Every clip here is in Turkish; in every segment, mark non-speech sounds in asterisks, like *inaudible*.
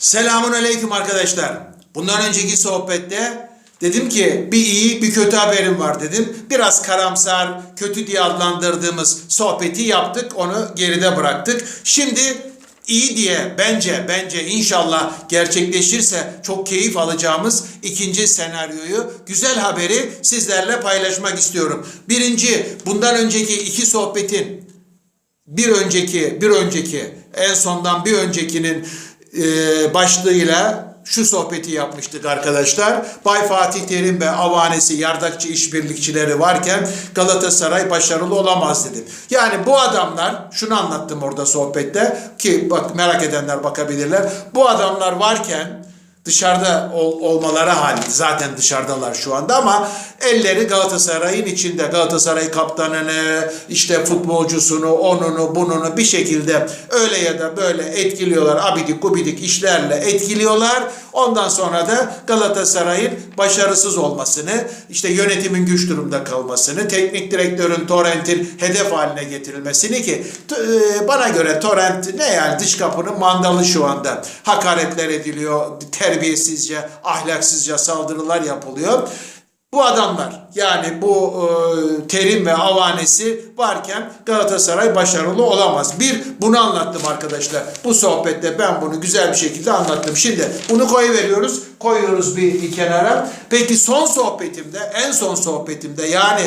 Selamun aleyküm arkadaşlar. Bundan önceki sohbette dedim ki bir iyi bir kötü haberim var dedim. Biraz karamsar, kötü diye adlandırdığımız sohbeti yaptık. Onu geride bıraktık. Şimdi iyi diye bence bence inşallah gerçekleşirse çok keyif alacağımız ikinci senaryoyu, güzel haberi sizlerle paylaşmak istiyorum. Birinci, bundan önceki iki sohbetin bir önceki bir önceki en sondan bir öncekinin e, başlığıyla şu sohbeti yapmıştık arkadaşlar. Bay Fatih Terim ve avanesi yardakçı işbirlikçileri varken Galatasaray başarılı olamaz dedim. Yani bu adamlar şunu anlattım orada sohbette ki bak merak edenler bakabilirler. Bu adamlar varken dışarıda ol, olmaları halinde zaten dışarıdalar şu anda ama elleri Galatasaray'ın içinde. Galatasaray kaptanını işte futbolcusunu onunu bununu bir şekilde öyle ya da böyle etkiliyorlar. Abidik gubidik işlerle etkiliyorlar. Ondan sonra da Galatasaray'ın başarısız olmasını işte yönetimin güç durumda kalmasını teknik direktörün Torrent'in hedef haline getirilmesini ki e, bana göre Torrent ne yani dış kapının mandalı şu anda. Hakaretler ediliyor terbiyesizce ahlaksızca saldırılar yapılıyor. Bu adamlar yani bu e, terim ve avanesi varken Galatasaray başarılı olamaz. Bir bunu anlattım arkadaşlar. Bu sohbette ben bunu güzel bir şekilde anlattım. Şimdi bunu koyuveriyoruz. Koyuyoruz bir, bir kenara. Peki son sohbetimde en son sohbetimde yani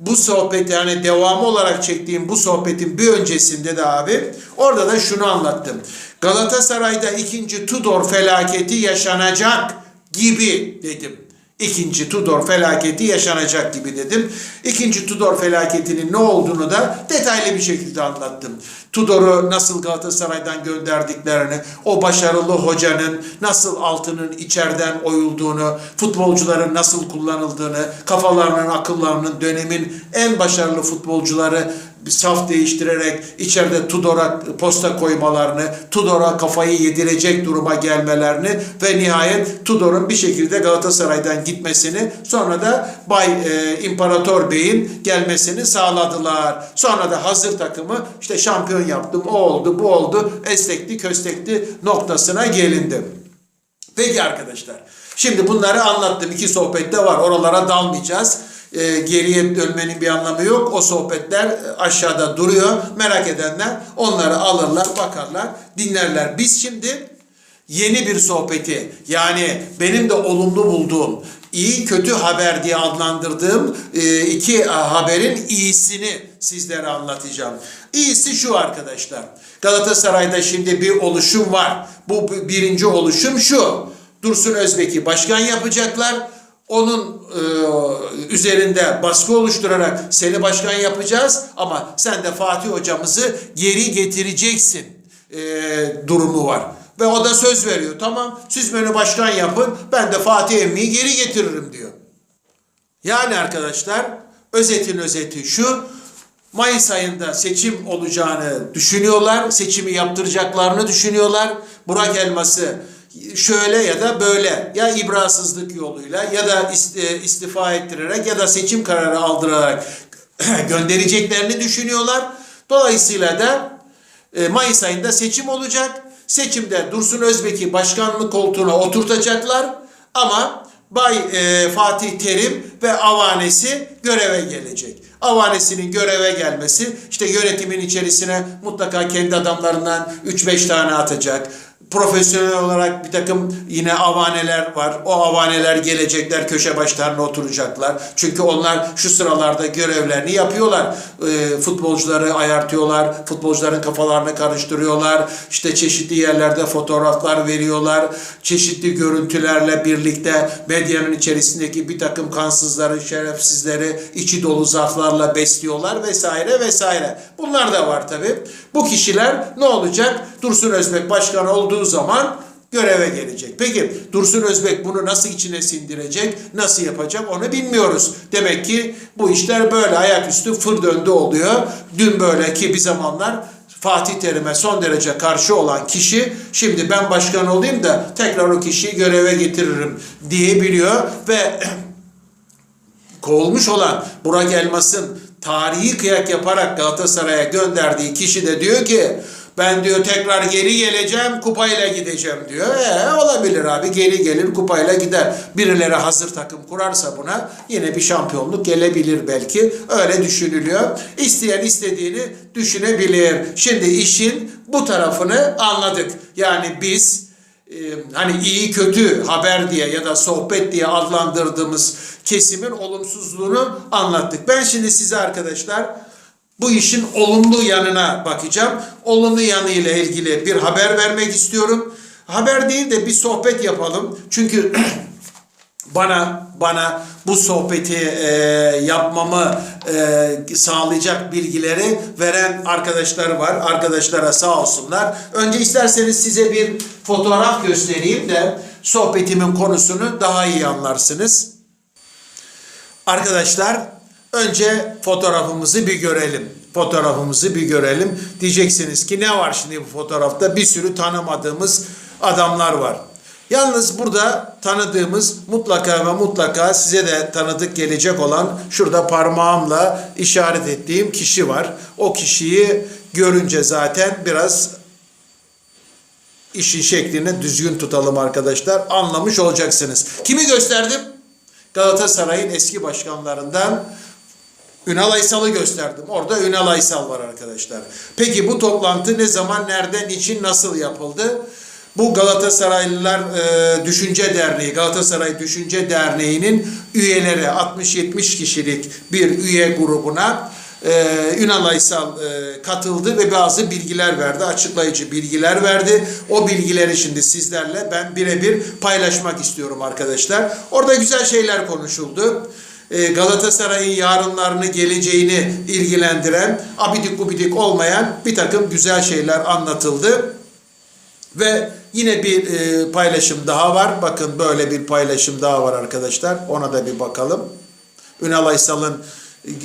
bu sohbet yani devamı olarak çektiğim bu sohbetin bir öncesinde de abi orada da şunu anlattım. Galatasaray'da ikinci Tudor felaketi yaşanacak gibi dedim. İkinci Tudor felaketi yaşanacak gibi dedim. İkinci Tudor felaketinin ne olduğunu da detaylı bir şekilde anlattım. Tudor'u nasıl Galatasaray'dan gönderdiklerini, o başarılı hocanın nasıl altının içeriden oyulduğunu, futbolcuların nasıl kullanıldığını, kafalarının, akıllarının dönemin en başarılı futbolcuları saf değiştirerek içeride Tudor'a posta koymalarını, Tudor'a kafayı yedirecek duruma gelmelerini ve nihayet Tudor'un bir şekilde Galatasaray'dan gitmesini sonra da Bay e, İmparator Bey'in gelmesini sağladılar. Sonra da hazır takımı işte şampiyon yaptım, o oldu, bu oldu, estekli köstekli noktasına gelindi. Peki arkadaşlar. Şimdi bunları anlattım. İki sohbette var. Oralara dalmayacağız. Ee, geriye dönmenin bir anlamı yok. O sohbetler e, aşağıda duruyor. Merak edenler onları alırlar, bakarlar, dinlerler. Biz şimdi yeni bir sohbeti yani benim de olumlu bulduğum iyi kötü haber diye adlandırdığım e, iki haberin iyisini sizlere anlatacağım. İyisi şu arkadaşlar. Galatasaray'da şimdi bir oluşum var. Bu birinci oluşum şu. Dursun Özbek'i başkan yapacaklar. Onun e, üzerinde baskı oluşturarak seni başkan yapacağız ama sen de Fatih hocamızı geri getireceksin e, durumu var. Ve o da söz veriyor. Tamam siz beni başkan yapın ben de Fatih Emmi'yi geri getiririm diyor. Yani arkadaşlar özetin özeti şu. Mayıs ayında seçim olacağını düşünüyorlar. Seçimi yaptıracaklarını düşünüyorlar. Burak Elmas'ı şöyle ya da böyle ya ibrasızlık yoluyla ya da ist- istifa ettirerek ya da seçim kararı aldırarak *clears throat* göndereceklerini düşünüyorlar. Dolayısıyla da e, Mayıs ayında seçim olacak. Seçimde Dursun Özbek'i başkanlık koltuğuna oturtacaklar ama Bay e, Fatih Terim ve avanesi göreve gelecek. Avanesinin göreve gelmesi işte yönetimin içerisine mutlaka kendi adamlarından 3-5 tane atacak. Profesyonel olarak bir takım yine avaneler var. O avaneler gelecekler köşe başlarına oturacaklar. Çünkü onlar şu sıralarda görevlerini yapıyorlar. E, futbolcuları ayartıyorlar. Futbolcuların kafalarını karıştırıyorlar. İşte çeşitli yerlerde fotoğraflar veriyorlar. Çeşitli görüntülerle birlikte medyanın içerisindeki bir takım kansızları, şerefsizleri içi dolu zarflarla besliyorlar vesaire vesaire. Bunlar da var tabii. Bu kişiler ne olacak? Dursun Özbek başkan olduğu zaman göreve gelecek. Peki Dursun Özbek bunu nasıl içine sindirecek, nasıl yapacak onu bilmiyoruz. Demek ki bu işler böyle ayaküstü fır döndü oluyor. Dün böyle ki bir zamanlar Fatih Terim'e son derece karşı olan kişi şimdi ben başkan olayım da tekrar o kişiyi göreve getiririm diyebiliyor ve *clears throat* kovulmuş olan Burak Elmas'ın tarihi kıyak yaparak Galatasaray'a gönderdiği kişi de diyor ki Ben diyor tekrar geri geleceğim kupayla gideceğim diyor. E, olabilir abi geri gelir kupayla gider. Birileri hazır takım kurarsa buna yine bir şampiyonluk gelebilir belki. Öyle düşünülüyor. İsteyen istediğini düşünebilir. Şimdi işin bu tarafını anladık. Yani biz e, hani iyi kötü haber diye ya da sohbet diye adlandırdığımız kesimin olumsuzluğunu anlattık. Ben şimdi size arkadaşlar bu işin olumlu yanına bakacağım. Olumlu yanıyla ilgili bir haber vermek istiyorum. Haber değil de bir sohbet yapalım. Çünkü *clears throat* bana bana bu sohbeti e, yapmamı e, sağlayacak bilgileri veren arkadaşlar var. Arkadaşlara sağ olsunlar. Önce isterseniz size bir fotoğraf göstereyim de sohbetimin konusunu daha iyi anlarsınız. Arkadaşlar önce fotoğrafımızı bir görelim. Fotoğrafımızı bir görelim. Diyeceksiniz ki ne var şimdi bu fotoğrafta? Bir sürü tanımadığımız adamlar var. Yalnız burada tanıdığımız mutlaka ve mutlaka size de tanıdık gelecek olan şurada parmağımla işaret ettiğim kişi var. O kişiyi görünce zaten biraz işin şeklini düzgün tutalım arkadaşlar. Anlamış olacaksınız. Kimi gösterdim? Galatasaray'ın eski başkanlarından Ünal Aysal'ı gösterdim. Orada Ünal Aysal var arkadaşlar. Peki bu toplantı ne zaman, nereden, için, nasıl yapıldı? Bu Galatasaraylılar e, Düşünce Derneği, Galatasaray Düşünce Derneği'nin üyeleri 60-70 kişilik bir üye grubuna e, Ünal Aysal e, katıldı ve bazı bilgiler verdi, açıklayıcı bilgiler verdi. O bilgileri şimdi sizlerle ben birebir paylaşmak istiyorum arkadaşlar. Orada güzel şeyler konuşuldu. E, Galatasaray'ın yarınlarını, geleceğini ilgilendiren, abidik gubidik olmayan bir takım güzel şeyler anlatıldı. Ve yine bir e, paylaşım daha var. Bakın böyle bir paylaşım daha var arkadaşlar. Ona da bir bakalım. Ünal Aysal'ın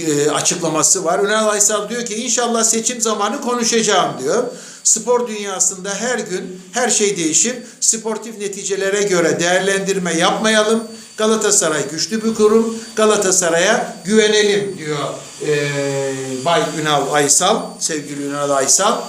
e, açıklaması var. Ünal Aysal diyor ki inşallah seçim zamanı konuşacağım diyor. Spor dünyasında her gün her şey değişir. Sportif neticelere göre değerlendirme yapmayalım. Galatasaray güçlü bir kurum. Galatasaray'a güvenelim diyor e, Bay Ünal Aysal, sevgili Ünal Aysal.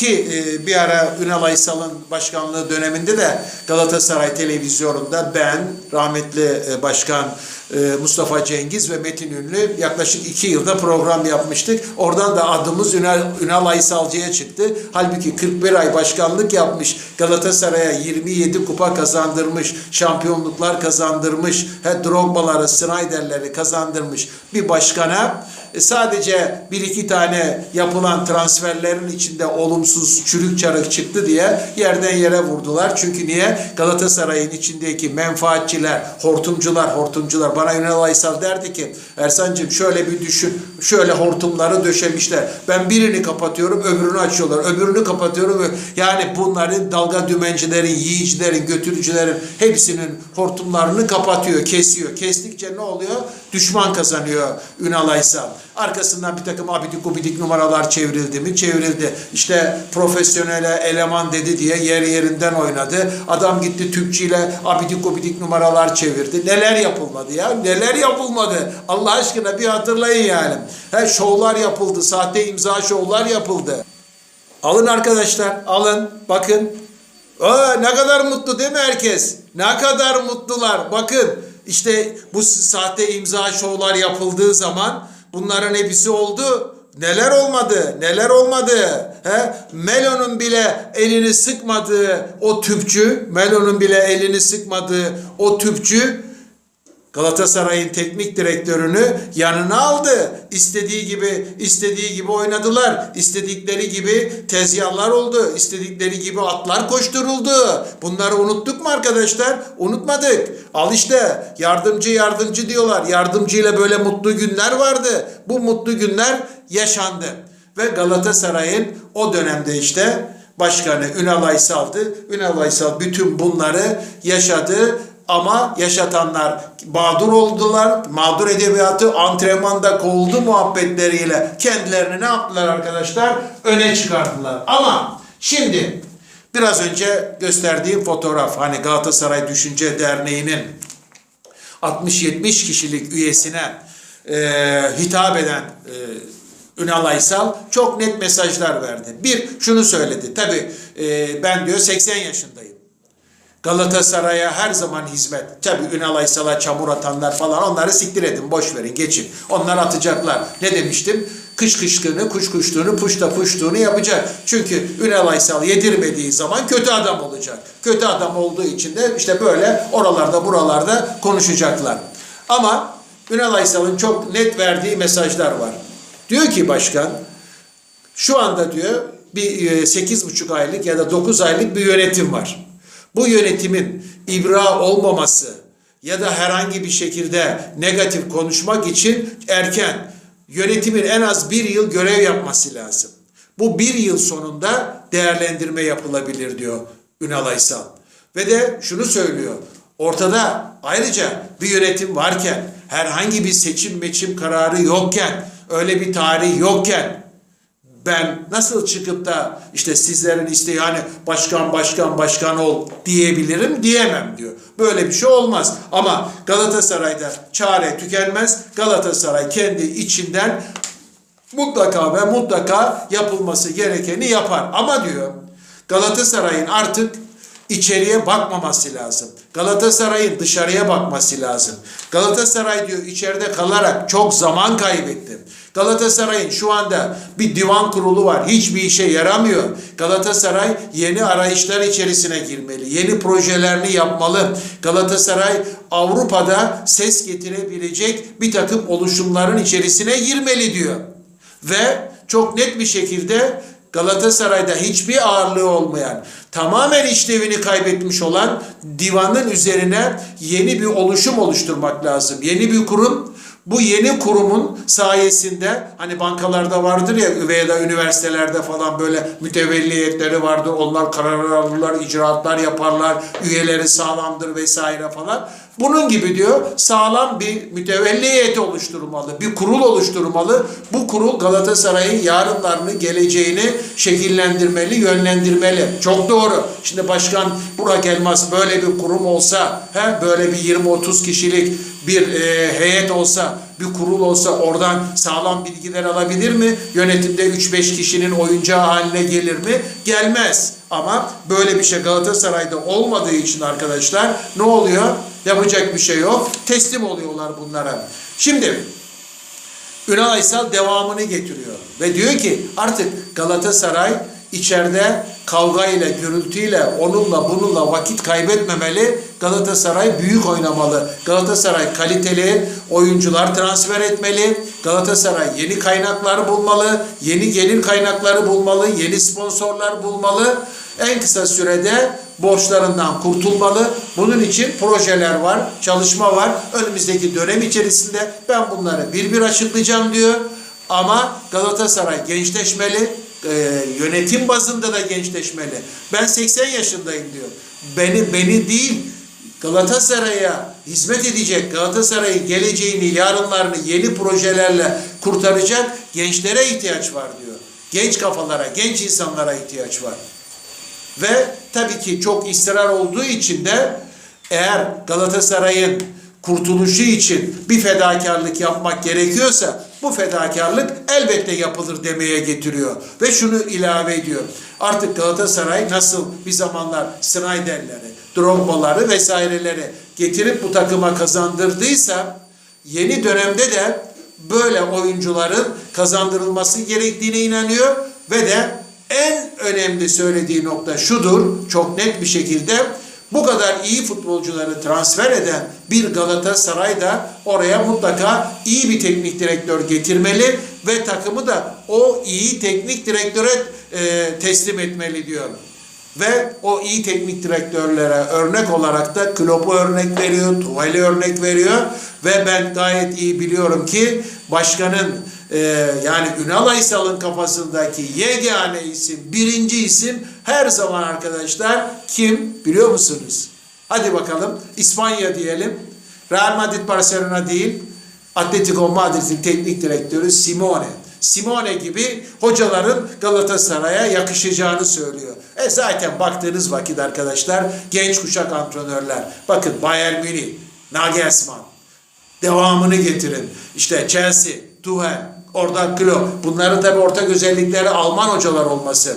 Ki e, bir ara Ünal Aysal'ın başkanlığı döneminde de Galatasaray televizyonunda ben, rahmetli e, başkan e, Mustafa Cengiz ve Metin Ünlü yaklaşık iki yılda program yapmıştık. Oradan da adımız Ünal, Ünal Aysalcı'ya çıktı. Halbuki 41 ay başkanlık yapmış, Galatasaray'a 27 kupa kazandırmış, şampiyonluklar kazandırmış, he, Drogba'ları, Snyder'leri kazandırmış bir başkana sadece bir iki tane yapılan transferlerin içinde olumsuz çürük çarık çıktı diye yerden yere vurdular. Çünkü niye? Galatasaray'ın içindeki menfaatçiler, hortumcular, hortumcular bana Ünal Aysal derdi ki Ersancığım şöyle bir düşün, şöyle hortumları döşemişler. Ben birini kapatıyorum, öbürünü açıyorlar. Öbürünü kapatıyorum. Yani bunların dalga dümencilerin, yiyicilerin, götürücülerin hepsinin hortumlarını kapatıyor, kesiyor. Kestikçe ne oluyor? Düşman kazanıyor Ünal Aysal. Arkasından bir takım abidik gubidik numaralar çevrildi mi? Çevrildi. İşte profesyonele eleman dedi diye yer yerinden oynadı. Adam gitti Türkçeyle abidik gubidik numaralar çevirdi. Neler yapılmadı ya? Neler yapılmadı? Allah aşkına bir hatırlayın yani. He, şovlar yapıldı. Sahte imza şovlar yapıldı. Alın arkadaşlar, alın. Bakın. Aa, ne kadar mutlu değil mi herkes? Ne kadar mutlular. Bakın işte bu sahte imza şovlar yapıldığı zaman bunların hepsi oldu. Neler olmadı? Neler olmadı? He? Melo'nun bile elini sıkmadığı o tüpçü, Melo'nun bile elini sıkmadığı o tüpçü Galatasaray'ın teknik direktörünü yanına aldı. İstediği gibi istediği gibi oynadılar. İstedikleri gibi tezgahlar oldu. İstedikleri gibi atlar koşturuldu. Bunları unuttuk mu arkadaşlar? Unutmadık. Al işte yardımcı yardımcı diyorlar. Yardımcıyla böyle mutlu günler vardı. Bu mutlu günler yaşandı. Ve Galatasaray'ın o dönemde işte başkanı Ünal Aysal'dı. Ünal Aysal bütün bunları yaşadı ama yaşatanlar mağdur oldular. Mağdur edebiyatı antrenmanda kovuldu muhabbetleriyle kendilerini ne yaptılar arkadaşlar? Öne çıkardılar. Ama şimdi biraz önce gösterdiğim fotoğraf hani Galatasaray Düşünce Derneği'nin 60-70 kişilik üyesine e, hitap eden e, Ünal Aysal çok net mesajlar verdi. Bir şunu söyledi. Tabii e, ben diyor 80 yaşındayım. Galatasaray'a her zaman hizmet. Tabii Ünal Aysal'a çamur atanlar falan onları siktir edin, boş verin, geçin. Onlar atacaklar. Ne demiştim? Kış kışkını, kuş kuştuğunu, puşta puştuğunu yapacak. Çünkü Ünal Aysal yedirmediği zaman kötü adam olacak. Kötü adam olduğu için de işte böyle oralarda buralarda konuşacaklar. Ama Ünal Aysal'ın çok net verdiği mesajlar var. Diyor ki başkan, şu anda diyor bir e, sekiz buçuk aylık ya da 9 aylık bir yönetim var. Bu yönetimin ibra olmaması ya da herhangi bir şekilde negatif konuşmak için erken yönetimin en az bir yıl görev yapması lazım. Bu bir yıl sonunda değerlendirme yapılabilir diyor Ünal Aysal. Ve de şunu söylüyor. Ortada ayrıca bir yönetim varken herhangi bir seçim meçim kararı yokken öyle bir tarih yokken ben nasıl çıkıp da işte sizlerin isteği hani başkan başkan başkan ol diyebilirim diyemem diyor. Böyle bir şey olmaz. Ama Galatasaray'da çare tükenmez. Galatasaray kendi içinden mutlaka ve mutlaka yapılması gerekeni yapar. Ama diyor Galatasaray'ın artık içeriye bakmaması lazım. Galatasaray'ın dışarıya bakması lazım. Galatasaray diyor içeride kalarak çok zaman kaybetti. Galatasaray'ın şu anda bir divan kurulu var. Hiçbir işe yaramıyor. Galatasaray yeni arayışlar içerisine girmeli. Yeni projelerini yapmalı. Galatasaray Avrupa'da ses getirebilecek bir takım oluşumların içerisine girmeli diyor. Ve çok net bir şekilde Galatasaray'da hiçbir ağırlığı olmayan, tamamen işlevini kaybetmiş olan divanın üzerine yeni bir oluşum oluşturmak lazım. Yeni bir kurum bu yeni kurumun sayesinde hani bankalarda vardır ya veya da üniversitelerde falan böyle mütevelliyetleri vardır. Onlar karar alırlar, icraatlar yaparlar, üyeleri sağlamdır vesaire falan. Bunun gibi diyor sağlam bir mütevelli oluşturmalı, bir kurul oluşturmalı. Bu kurul Galatasaray'ın yarınlarını, geleceğini şekillendirmeli, yönlendirmeli. Çok doğru. Şimdi Başkan Burak Elmas böyle bir kurum olsa, he, böyle bir 20-30 kişilik bir e, heyet olsa, bir kurul olsa oradan sağlam bilgiler alabilir mi? Yönetimde 3-5 kişinin oyuncağı haline gelir mi? Gelmez. Ama böyle bir şey Galatasaray'da olmadığı için arkadaşlar ne oluyor? Yapacak bir şey yok. Teslim oluyorlar bunlara. Şimdi Ünal Aysal devamını getiriyor. Ve diyor ki artık Galatasaray içeride kavgayla, gürültüyle, onunla bununla vakit kaybetmemeli. Galatasaray büyük oynamalı. Galatasaray kaliteli oyuncular transfer etmeli. Galatasaray yeni kaynaklar bulmalı. Yeni gelir kaynakları bulmalı. Yeni sponsorlar bulmalı. En kısa sürede borçlarından kurtulmalı. Bunun için projeler var, çalışma var. Önümüzdeki dönem içerisinde ben bunları bir bir açıklayacağım diyor. Ama Galatasaray gençleşmeli, e, yönetim bazında da gençleşmeli. Ben 80 yaşındayım diyor. Beni beni değil Galatasaray'a hizmet edecek, Galatasaray'ın geleceğini, yarınlarını yeni projelerle kurtaracak gençlere ihtiyaç var diyor. Genç kafalara, genç insanlara ihtiyaç var. Ve tabii ki çok ısrar olduğu için de eğer Galatasaray'ın kurtuluşu için bir fedakarlık yapmak gerekiyorsa bu fedakarlık elbette yapılır demeye getiriyor. Ve şunu ilave ediyor. Artık Galatasaray nasıl bir zamanlar Snyder'leri, Drogba'ları vesaireleri getirip bu takıma kazandırdıysa yeni dönemde de böyle oyuncuların kazandırılması gerektiğine inanıyor ve de en önemli söylediği nokta şudur, çok net bir şekilde bu kadar iyi futbolcuları transfer eden bir Galatasaray da oraya mutlaka iyi bir teknik direktör getirmeli ve takımı da o iyi teknik direktöre e, teslim etmeli diyor. Ve o iyi teknik direktörlere örnek olarak da Klopp'u örnek veriyor, Tuval'i örnek veriyor ve ben gayet iyi biliyorum ki başkanın e, yani Ünal Aysal'ın kafasındaki yegane isim, birinci isim her zaman arkadaşlar kim biliyor musunuz? Hadi bakalım İspanya diyelim. Real Madrid Barcelona değil. Atletico Madrid'in teknik direktörü Simone. Simone gibi hocaların Galatasaray'a yakışacağını söylüyor. E zaten baktığınız vakit arkadaşlar genç kuşak antrenörler. Bakın Bayern Münih, Nagelsmann. Devamını getirin. İşte Chelsea, Tuchel, Orada kilo. Bunların tabii ortak özellikleri Alman hocalar olması.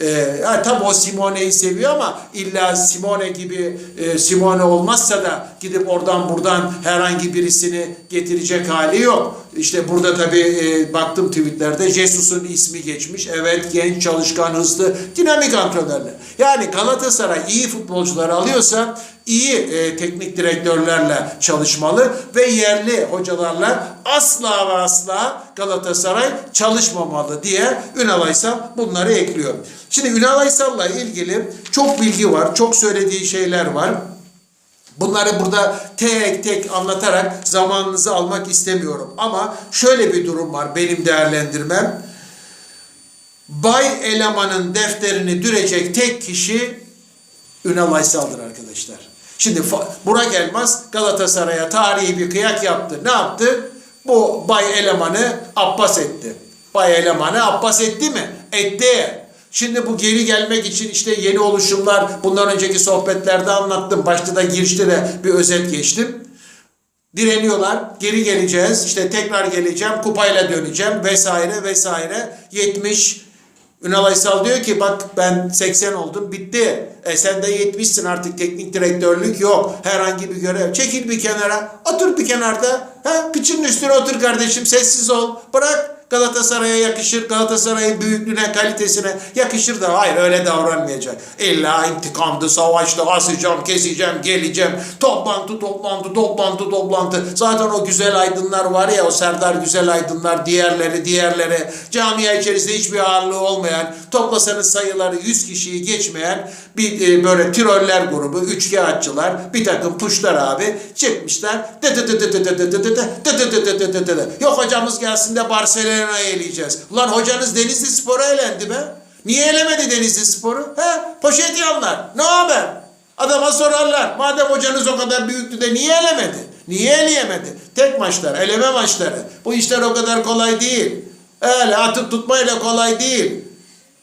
Ee, ha, tabii o Simone'yi seviyor ama illa Simone gibi e, Simone olmazsa da gidip oradan buradan herhangi birisini getirecek hali yok. İşte burada tabii e, baktım tweetlerde Jesus'un ismi geçmiş. Evet genç, çalışkan, hızlı, dinamik antrenörler. Yani Galatasaray iyi futbolcular alıyorsa iyi e, teknik direktörlerle çalışmalı ve yerli hocalarla asla ve asla Galatasaray çalışmamalı diye Ünal Aysal bunları ekliyor. Şimdi Ünal Aysal'la ilgili çok bilgi var, çok söylediği şeyler var. Bunları burada tek tek anlatarak zamanınızı almak istemiyorum. Ama şöyle bir durum var benim değerlendirmem. Bay elemanın defterini dürecek tek kişi Ünal Aysal'dır arkadaşlar. Şimdi Burak Elmas Galatasaray'a tarihi bir kıyak yaptı. Ne yaptı? Bu Bay Eleman'ı Abbas etti. Bay Eleman'ı Abbas etti mi? Etti. Şimdi bu geri gelmek için işte yeni oluşumlar bundan önceki sohbetlerde anlattım. Başta da girişte de bir özet geçtim direniyorlar. Geri geleceğiz. işte tekrar geleceğim. Kupayla döneceğim vesaire vesaire. 70 Ünal Aysal diyor ki bak ben 80 oldum bitti. E sen de 70'sin artık teknik direktörlük yok. Herhangi bir görev. Çekil bir kenara. Otur bir kenarda. Ha, kıçının üstüne otur kardeşim. Sessiz ol. Bırak. Galatasaray'a yakışır, Galatasaray'ın büyüklüğüne, kalitesine yakışır da hayır öyle davranmayacak. İlla intikamdı, savaştı, asacağım, keseceğim, geleceğim. Toplantı, toplantı, toplantı, toplantı. Zaten o güzel aydınlar var ya, o Serdar Güzel Aydınlar, diğerleri, diğerleri. Camia içerisinde hiçbir ağırlığı olmayan, toplasanız sayıları 100 kişiyi geçmeyen bir e, böyle tiroller grubu, üçkağıtçılar, bir takım puşlar abi çıkmışlar. Yok hocamız gelsin de Barcelona Barcelona'ya eleyeceğiz. Ulan hocanız Denizli Spor'a elendi be. Niye elemedi Denizli Spor'u? He? Poşet yanlar. Ne haber? Adama sorarlar. Madem hocanız o kadar büyüktü de niye elemedi? Niye eleyemedi? Tek maçlar, eleme maçları. Bu işler o kadar kolay değil. Öyle atıp tutmayla kolay değil.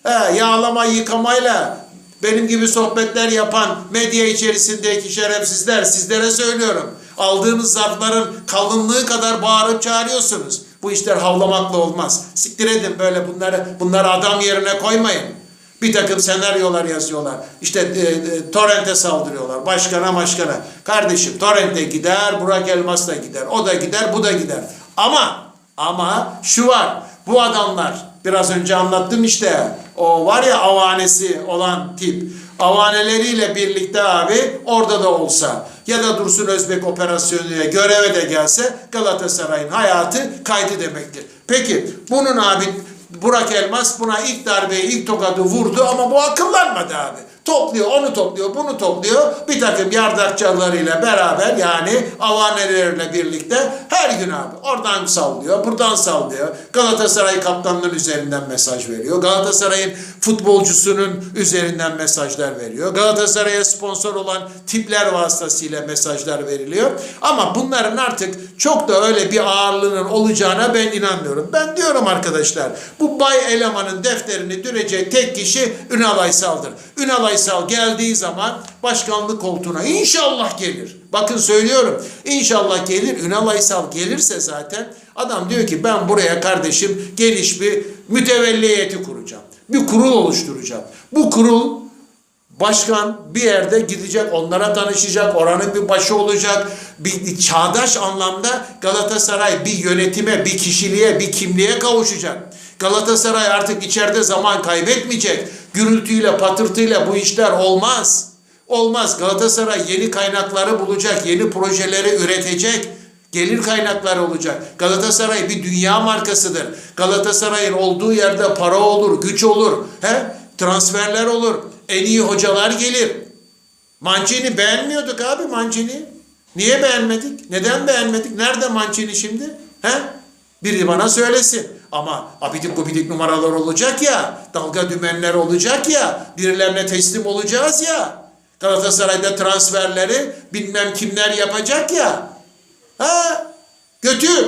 He, yağlama yıkamayla benim gibi sohbetler yapan medya içerisindeki şerefsizler sizlere söylüyorum. Aldığınız zarfların kalınlığı kadar bağırıp çağırıyorsunuz. Bu işler havlamakla olmaz. Siktir edin böyle bunları bunları adam yerine koymayın. Bir takım senaryolar yazıyorlar. İşte e, e, Torrent'e saldırıyorlar. Başkana başkana. Kardeşim Torrent'e gider, Burak Elmas da gider. O da gider, bu da gider. Ama ama şu var. Bu adamlar biraz önce anlattım işte. O var ya avanesi olan tip. Avaneleriyle birlikte abi orada da olsa ya da Dursun Özbek operasyonuna göreve de gelse Galatasaray'ın hayatı kaydı demektir. Peki bunun abi Burak Elmas buna ilk darbeyi, ilk tokadı vurdu ama bu akıllanmadı abi. Topluyor, onu topluyor, bunu topluyor. Bir takım yardakçılarıyla beraber yani avaneleriyle birlikte her gün abi oradan sallıyor, buradan sallıyor. Galatasaray kaptanının üzerinden mesaj veriyor. Galatasaray'ın futbolcusunun üzerinden mesajlar veriyor. Galatasaray'a sponsor olan tipler vasıtasıyla mesajlar veriliyor. Ama bunların artık çok da öyle bir ağırlığının olacağına ben inanmıyorum. Ben diyorum arkadaşlar bu Bay Eleman'ın defterini dürecek tek kişi Ünal Aysal'dır. Ünal Aysal geldiği zaman başkanlık koltuğuna inşallah gelir. Bakın söylüyorum inşallah gelir. Ünal Aysal gelirse zaten adam diyor ki ben buraya kardeşim geniş bir mütevelli heyeti kuracağım. Bir kurul oluşturacağım. Bu kurul Başkan bir yerde gidecek, onlara tanışacak, oranın bir başı olacak. Bir çağdaş anlamda Galatasaray bir yönetime, bir kişiliğe, bir kimliğe kavuşacak. Galatasaray artık içeride zaman kaybetmeyecek. Gürültüyle, patırtıyla bu işler olmaz. Olmaz. Galatasaray yeni kaynakları bulacak, yeni projeleri üretecek. Gelir kaynakları olacak. Galatasaray bir dünya markasıdır. Galatasaray'ın olduğu yerde para olur, güç olur. He? Transferler olur. En iyi hocalar gelir. Mancini beğenmiyorduk abi Mancini. Niye beğenmedik? Neden beğenmedik? Nerede Mancini şimdi? He? Biri bana söylesin. Ama abidik gubidik numaralar olacak ya. Dalga dümenler olacak ya. Birilerine teslim olacağız ya. Galatasaray'da transferleri bilmem kimler yapacak ya. Ha? Götür.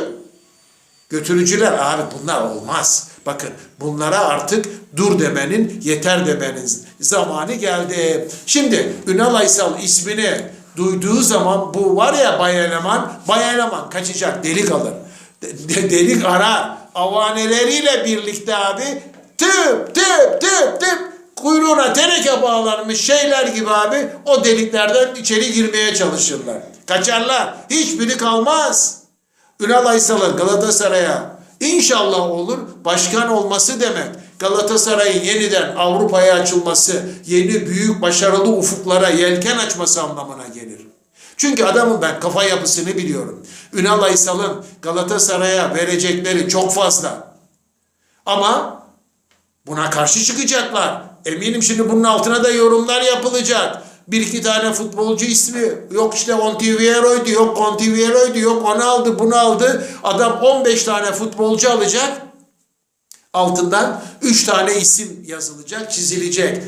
Götürücüler abi bunlar olmaz. Bakın bunlara artık dur demenin, yeter demenin zamanı geldi. Şimdi Ünal Aysal ismini duyduğu zaman bu var ya Bay Eleman, Bay Eleman kaçacak, delik alır. De- de- delik arar. Avaneleriyle birlikte abi tıp tıp tıp tıp kuyruğuna teneke bağlanmış şeyler gibi abi o deliklerden içeri girmeye çalışırlar. Kaçarlar. Hiçbiri kalmaz. Ünal Aysal'ın Galatasaray'a inşallah olur başkan olması demek. Galatasaray'ın yeniden Avrupa'ya açılması, yeni büyük başarılı ufuklara yelken açması anlamına gelir. Çünkü adamın ben kafa yapısını biliyorum. Ünal Aysal'ın Galatasaray'a verecekleri çok fazla. Ama Buna karşı çıkacaklar. Eminim şimdi bunun altına da yorumlar yapılacak. Bir iki tane futbolcu ismi yok işte Ontiviero'ydu yok Contiviero'ydu yok onu aldı bunu aldı. Adam 15 tane futbolcu alacak. Altından 3 tane isim yazılacak çizilecek.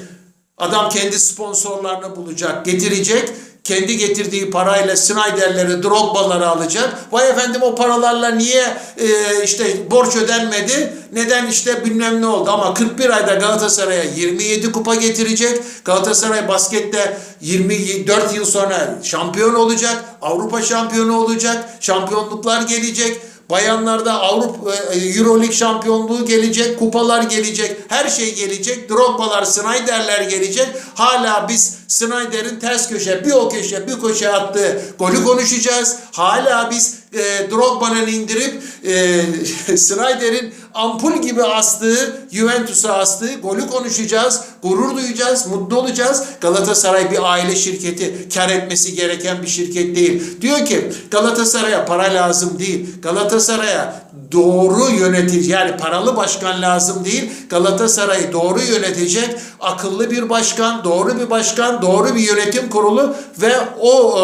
Adam kendi sponsorlarını bulacak getirecek. Kendi getirdiği parayla Snyder'leri, Drogba'ları alacak. Vay efendim o paralarla niye e, işte borç ödenmedi? Neden işte bilmem ne oldu? Ama 41 ayda Galatasaray'a 27 kupa getirecek. Galatasaray baskette 24 yıl sonra şampiyon olacak. Avrupa şampiyonu olacak. Şampiyonluklar gelecek. Bayanlarda Avrupa e, Euroleague şampiyonluğu gelecek, kupalar gelecek, her şey gelecek. Drogba'lar, Snyder'ler gelecek. Hala biz Snyder'in ters köşe, bir o köşe, bir köşe attığı golü konuşacağız. Hala biz e, Drogba'nın indirip e, *laughs* Snyder'in ampul gibi astığı, Juventus'a astığı golü konuşacağız. Gurur duyacağız, mutlu olacağız. Galatasaray bir aile şirketi, kar etmesi gereken bir şirket değil. Diyor ki Galatasaray'a para lazım değil. Galatasaray'a doğru yönetici yani paralı başkan lazım değil. Galatasaray'ı doğru yönetecek akıllı bir başkan, doğru bir başkan, doğru bir yönetim kurulu ve o e,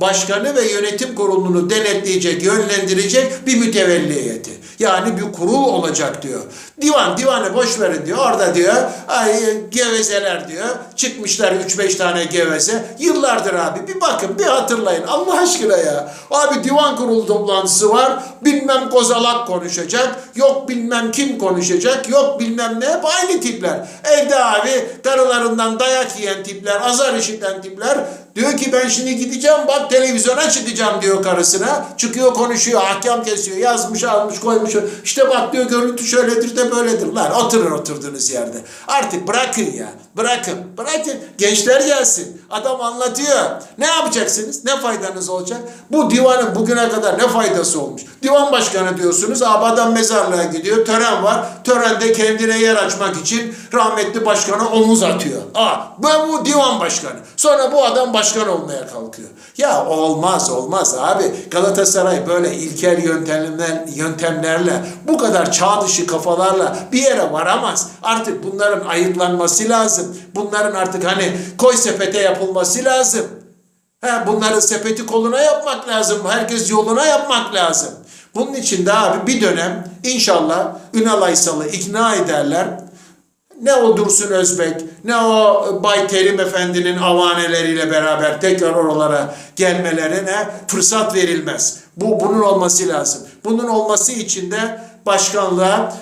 başkanı ve yönetim kurulunu denetleyecek, yönlendirecek bir mütevelli heyeti. Yani bir kurul olacak diyor. Divan, divanı boş verin diyor. Orada diyor, ay gevezeler diyor. Çıkmışlar 3-5 tane geveze. Yıllardır abi bir bakın, bir hatırlayın. Allah aşkına ya. Abi divan kurulu toplantısı var. Bilmem kozalak konuşacak. Yok bilmem kim konuşacak. Yok bilmem ne. Hep aynı tipler. Evde abi karılarından dayak yiyen tipler, azar işiten tipler. Diyor ki ben şimdi gideceğim bak televizyona çıkacağım diyor karısına. Çıkıyor konuşuyor, ahkam kesiyor. Yazmış almış koymuş. İşte bak diyor görüntü şöyledir de böyledir. Lan oturun oturduğunuz yerde. Artık bırakın ya. Bırakın. Bırakın. Gençler gelsin. Adam anlatıyor. Ne yapacaksınız? Ne faydanız olacak? Bu divanın bugüne kadar ne faydası olmuş? Divan başkanı diyorsunuz. Abi adam mezarlığa gidiyor. Tören var. Törende kendine yer açmak için rahmetli başkana omuz atıyor. Aa, ben bu divan başkanı. Sonra bu adam başkan olmaya kalkıyor. Ya olmaz olmaz abi. Galatasaray böyle ilkel yöntemler, yöntemlerle bu kadar çağ dışı kafalarla bir yere varamaz. Artık bunların ayıklanması lazım. Bunların artık hani koy sepete yapılması lazım. He, bunların sepeti koluna yapmak lazım. Herkes yoluna yapmak lazım. Bunun için de abi bir dönem inşallah Ünal Aysal'ı ikna ederler. Ne o Dursun Özbek, ne o Bay Terim Efendi'nin avaneleriyle beraber tekrar oralara gelmelerine fırsat verilmez. Bu bunun olması lazım. Bunun olması için de başkanlığa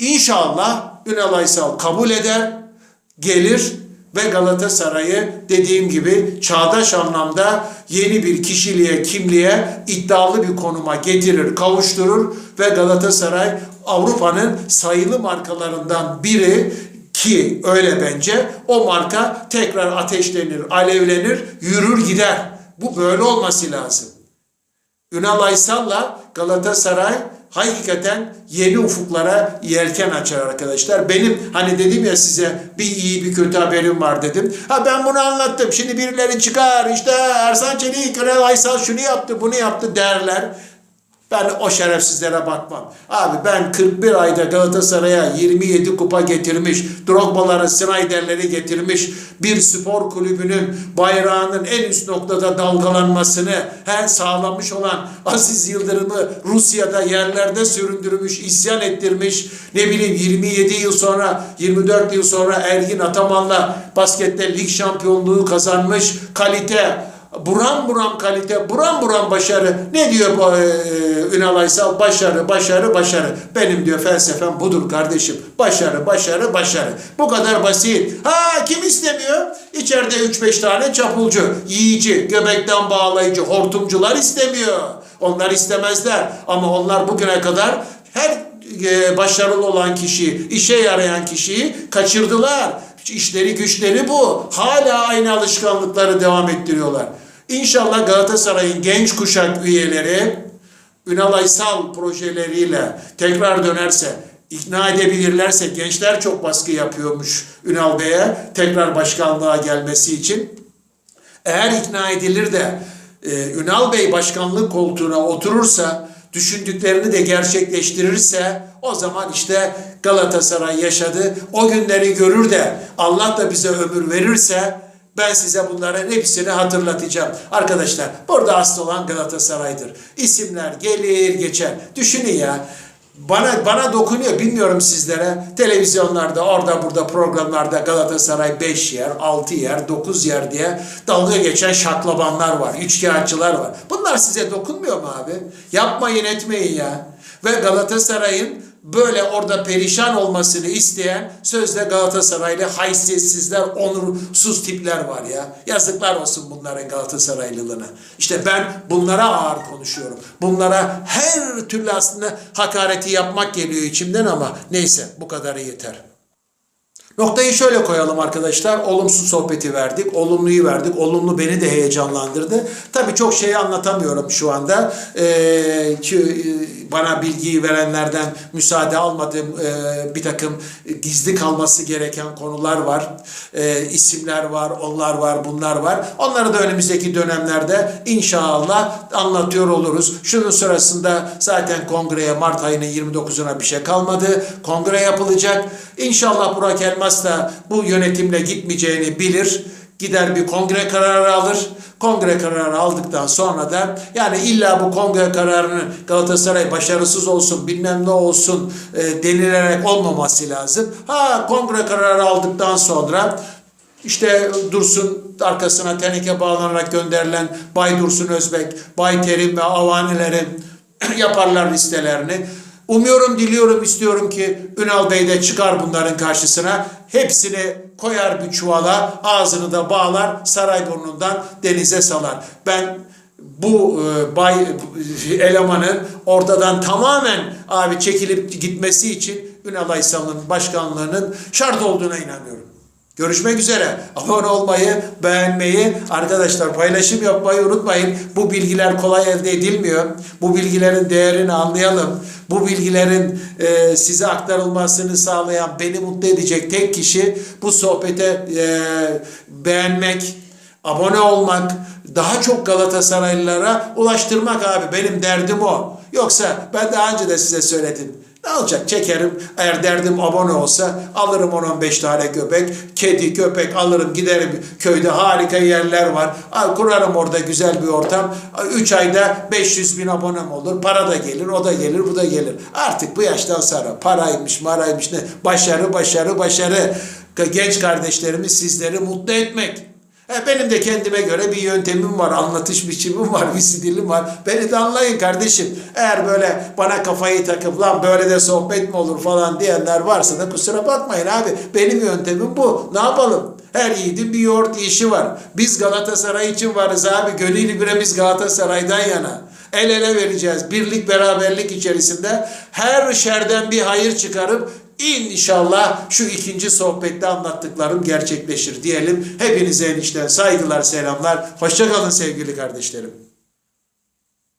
inşallah Ünal Aysal kabul eder, gelir ve Galatasaray'ı dediğim gibi çağdaş anlamda yeni bir kişiliğe, kimliğe, iddialı bir konuma getirir, kavuşturur ve Galatasaray Avrupa'nın sayılı markalarından biri ki öyle bence o marka tekrar ateşlenir, alevlenir, yürür gider. Bu böyle olması lazım. Ünal Aysal'la Galatasaray hakikaten yeni ufuklara yelken açar arkadaşlar. Benim hani dedim ya size bir iyi bir kötü haberim var dedim. Ha ben bunu anlattım. Şimdi birileri çıkar işte Ersan Çelik, Ünal Aysal şunu yaptı bunu yaptı derler. Ben o şerefsizlere bakmam. Abi ben 41 ayda Galatasaray'a 27 kupa getirmiş, Drogba'ları, Snyder'leri getirmiş, bir spor kulübünün bayrağının en üst noktada dalgalanmasını he, sağlamış olan Aziz Yıldırım'ı Rusya'da yerlerde süründürmüş, isyan ettirmiş, ne bileyim 27 yıl sonra, 24 yıl sonra Ergin Ataman'la baskette lig şampiyonluğu kazanmış, kalite, buram buram kalite, buram buram başarı. Ne diyor bu e, Ünal Aysal? Başarı, başarı, başarı. Benim diyor felsefem budur kardeşim. Başarı, başarı, başarı. Bu kadar basit. Ha kim istemiyor? İçeride 3-5 tane çapulcu, yiyici, göbekten bağlayıcı, hortumcular istemiyor. Onlar istemezler. Ama onlar bugüne kadar her e, başarılı olan kişiyi, işe yarayan kişiyi kaçırdılar. İşleri güçleri bu. Hala aynı alışkanlıkları devam ettiriyorlar. İnşallah Galatasaray'ın genç kuşak üyeleri Ünal Aysal projeleriyle tekrar dönerse, ikna edebilirlerse, gençler çok baskı yapıyormuş Ünal Bey'e tekrar başkanlığa gelmesi için. Eğer ikna edilir de e, Ünal Bey başkanlık koltuğuna oturursa, düşündüklerini de gerçekleştirirse o zaman işte Galatasaray yaşadı. O günleri görür de Allah da bize ömür verirse ben size bunların hepsini hatırlatacağım. Arkadaşlar burada asıl olan Galatasaray'dır. İsimler gelir geçer. Düşünün ya. Bana bana dokunuyor bilmiyorum sizlere. Televizyonlarda orada burada programlarda Galatasaray 5 yer, 6 yer, 9 yer diye dalga geçen şaklabanlar var, üçkağıtçılar var. Bunlar size dokunmuyor mu abi? Yapmayın etmeyin ya. Ve Galatasaray'ın böyle orada perişan olmasını isteyen sözde Galatasaraylı haysiyetsizler, onursuz tipler var ya. Yazıklar olsun bunların Galatasaraylılığına. İşte ben bunlara ağır konuşuyorum. Bunlara her türlü aslında hakareti yapmak geliyor içimden ama neyse bu kadarı yeter. Noktayı şöyle koyalım arkadaşlar. Olumsuz sohbeti verdik. Olumluyu verdik. Olumlu beni de heyecanlandırdı. Tabii çok şeyi anlatamıyorum şu anda. Ee, ki, e, bana bilgiyi verenlerden müsaade almadığım e, bir takım gizli kalması gereken konular var. E, isimler var, onlar var, bunlar var. Onları da önümüzdeki dönemlerde inşallah anlatıyor oluruz. Şunun sırasında zaten kongreye Mart ayının 29'una bir şey kalmadı. Kongre yapılacak. İnşallah Burak Elmas da bu yönetimle gitmeyeceğini bilir. Gider bir kongre kararı alır. Kongre kararı aldıktan sonra da yani illa bu kongre kararını Galatasaray başarısız olsun bilmem ne olsun e, denilerek olmaması lazım. Ha kongre kararı aldıktan sonra işte Dursun arkasına teneke bağlanarak gönderilen Bay Dursun Özbek, Bay Terim ve avanilerin *clears throat* yaparlar listelerini. Umuyorum, diliyorum, istiyorum ki Ünal Bey de çıkar bunların karşısına. Hepsini koyar bir çuvala, ağzını da bağlar, Sarayburnu'ndan denize salar. Ben bu e, bay elemanın ortadan tamamen abi çekilip gitmesi için Ünal Aysal'ın başkanlığının şart olduğuna inanıyorum. Görüşmek üzere. Abone olmayı, beğenmeyi, arkadaşlar paylaşım yapmayı unutmayın. Bu bilgiler kolay elde edilmiyor. Bu bilgilerin değerini anlayalım. Bu bilgilerin e, size aktarılmasını sağlayan, beni mutlu edecek tek kişi bu sohbete e, beğenmek, abone olmak, daha çok Galatasaraylılara ulaştırmak abi. Benim derdim o. Yoksa ben daha önce de size söyledim. Ne olacak? Çekerim. Eğer derdim abone olsa alırım 10-15 tane köpek. Kedi, köpek alırım giderim. Köyde harika yerler var. Kurarım orada güzel bir ortam. 3 ayda 500 bin abonem olur. Para da gelir, o da gelir, bu da gelir. Artık bu yaştan sonra paraymış, maraymış ne? Başarı, başarı, başarı. Genç kardeşlerimi sizleri mutlu etmek. He, benim de kendime göre bir yöntemim var, anlatış biçimim var, bir stilim var. Beni de anlayın kardeşim. Eğer böyle bana kafayı takıp lan böyle de sohbet mi olur falan diyenler varsa da kusura bakmayın abi. Benim yöntemim bu. Ne yapalım? Her yiğidin bir yoğurt işi var. Biz Galatasaray için varız abi. Gönül biremiz Galatasaray'dan yana. El ele vereceğiz. Birlik beraberlik içerisinde her şerden bir hayır çıkarıp İnşallah şu ikinci sohbette anlattıklarım gerçekleşir diyelim. Hepinize enişten saygılar, selamlar. Hoşçakalın sevgili kardeşlerim.